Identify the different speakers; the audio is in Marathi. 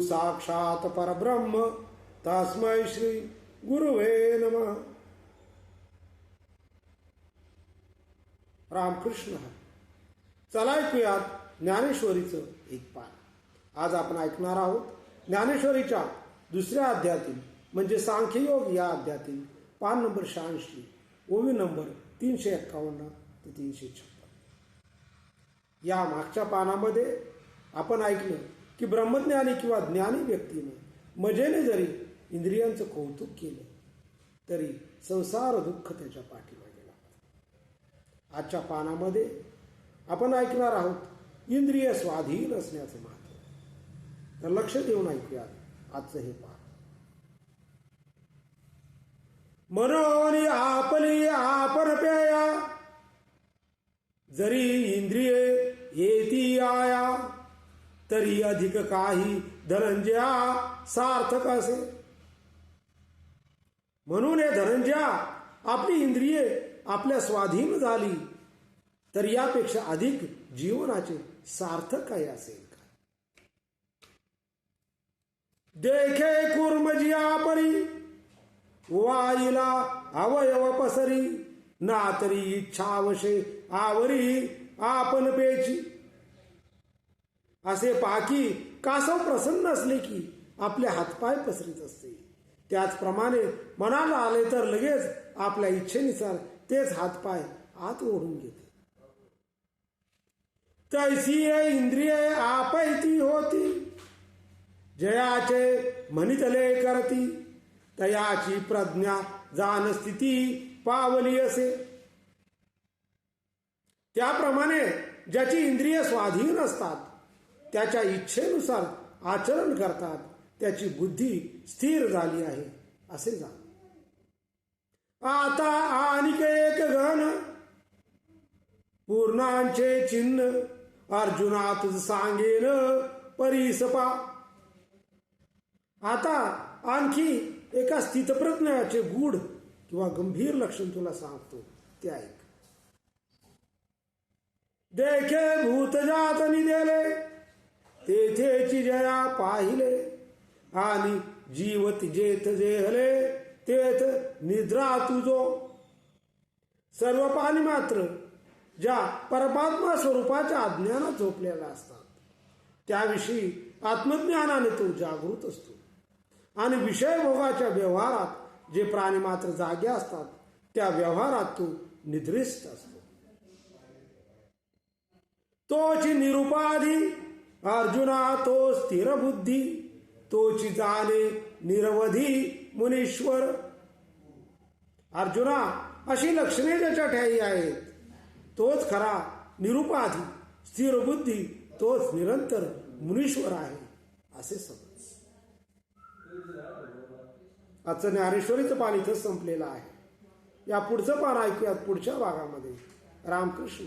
Speaker 1: साक्षात परब्रह्म तस्मै श्री गुरुवे नमः। रामकृष्ण। हरी. चला ऐकूयात ज्ञानेश्वरीचं एक पान. आज आपण ऐकणार आहोत ज्ञानेश्वरीच्या दुसऱ्या अध्यातील म्हणजे सांख्ययोग या अध्यातील पान नंबर शहाऐंशी ओवी नंबर तीनशे एक्कावन्न ते तीनशे छप्पन. या मागच्या पानामध्ये आपण ऐकलं की ब्रह्मज्ञानी किंवा ज्ञानी व्यक्तीने मजेने जरी इंद्रियांचं कौतुक केलं तरी संसार दुःख त्याच्या पाठीमागे लागतं आजच्या पानामध्ये आपण ऐकणार आहोत इंद्रिय स्वाधीन असण्याचं महत्त्व तर लक्ष देऊन ऐकूयात आजचं हे पान. मनोनी आपली आपण पेया जरी इंद्रिये येती आया तरी अधिक काही धनंजया सार्थक असे. म्हणून हे धनंजया आपली इंद्रिये आपल्या स्वाधीन झाली तर यापेक्षा अधिक जीवनाचे सार्थक काय असेल का देखे कुर्मजिया परी वाईला अवयव पसरी ना तरी इच्छावशे आवरी आपण पेची. असे पाकी कासव प्रसन्न असले की आपले हातपाय पसरीत असते. त्याचप्रमाणे मनाला आले तर लगेच आपल्या इच्छेनुसार तेच हातपाय आत ओढून घेते. तैसी इंद्रिय आपैती होती. जयाचे म्हणितले करती. तयाची प्रज्ञा जाण स्थिती पावली असे. त्याप्रमाणे ज्याची इंद्रिय स्वाधीन असतात त्याच्या इच्छेनुसार आचरण करतात. त्याची बुद्धी स्थिर झाली आहे. असे जाण आता आणिक एक गण पूर्णांचे चिन्ह. अर्जुनात तुझ सांगेन परिसपा. आता आणखी एका स्थितप्रज्ञाचे गूढ किंवा गंभीर लक्षण तुला सांगतो. ते ऐक. देखे भूतजात निदेले तेथेची जया पाहिले आणि जीवत जेथ जेहले तेथ निद्रा तुझो. सर्व पाणी मात्र ज्या परमात्मा स्वरूपाच्या अज्ञानात झोपलेल्या असतात त्याविषयी आत्मज्ञानाने तो जागृत असतो. आणि विषय भोगाच्या व्यवहारात जे प्राणी मात्र जागे असतात त्या व्यवहारात तो निद्रिस्त असतो. तोची निरुपाधी अर्जुना तो स्थिर बुद्धी तोची जाणे निरवधी मुनीश्वर. अर्जुना अशी लक्षणे ज्याच्या ठाई आहेत? तोच खरा निरुपाधी स्थिर बुद्धी तोच निरंतर मुनीश्वर आहे असे समज. आजचं ज्ञानेश्वरीचं पान इथं संपलेलं आहे. या पुढचं पान ऐकूयात पुढच्या भागामध्ये. रामकृष्ण.